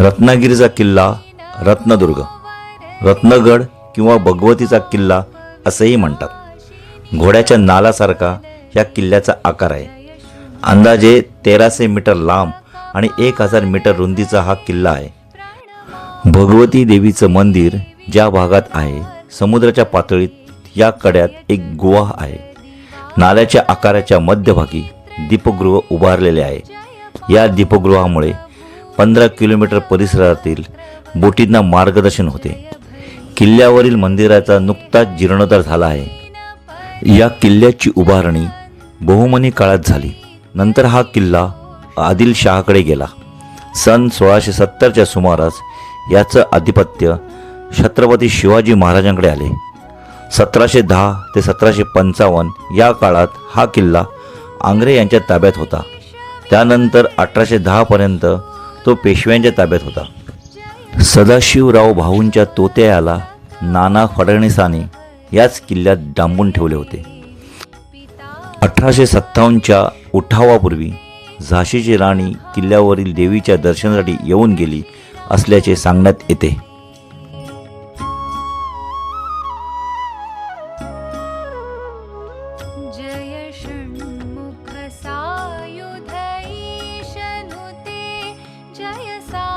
रत्नागिरीचा किल्ला रत्नदुर्ग. रत्नगड किंवा भगवतीचा किल्ला असेही म्हणतात. घोड्याच्या नालासारखा या किल्ल्याचा आकार आहे. अंदाजे तेराशे मीटर लांब आणि एक हजार मीटर रुंदीचा हा किल्ला आहे. भगवती देवीचं मंदिर ज्या भागात आहे समुद्राच्या पातळीत या कड्यात एक गुहा आहे. नाल्याच्या आकाराच्या मध्यभागी दीपगृह उभारलेले आहे. या दीपगृहामुळे पंधरा किलोमीटर परिसरातील बोटींना मार्गदर्शन होते. किल्ल्यावरील मंदिराचा नुकताच जीर्णोद्धार झाला आहे. या किल्ल्याची उभारणी बहुमनी काळात झाली. नंतर हा किल्ला आदिलशहाकडे गेला. सन सोळाशे सत्तरच्या सुमारास याचं आधिपत्य छत्रपती शिवाजी महाराजांकडे आले. सतराशे दहा ते सतराशे पंचावन्न या काळात हा किल्ला आंग्रे यांच्या ताब्यात होता. त्यानंतर अठराशे दहापर्यंत तो पेशव्यांच्या ताब्यात होता. सदाशिवराव भाऊंच्या तोत्याला नाना फडणवीसांनी याच किल्ल्यात डांबून ठेवले होते. अठराशे सत्तावन्नच्या उठावापूर्वी झाशीची राणी किल्ल्यावरील देवीच्या दर्शनासाठी येऊन गेली असल्याचे सांगण्यात येते.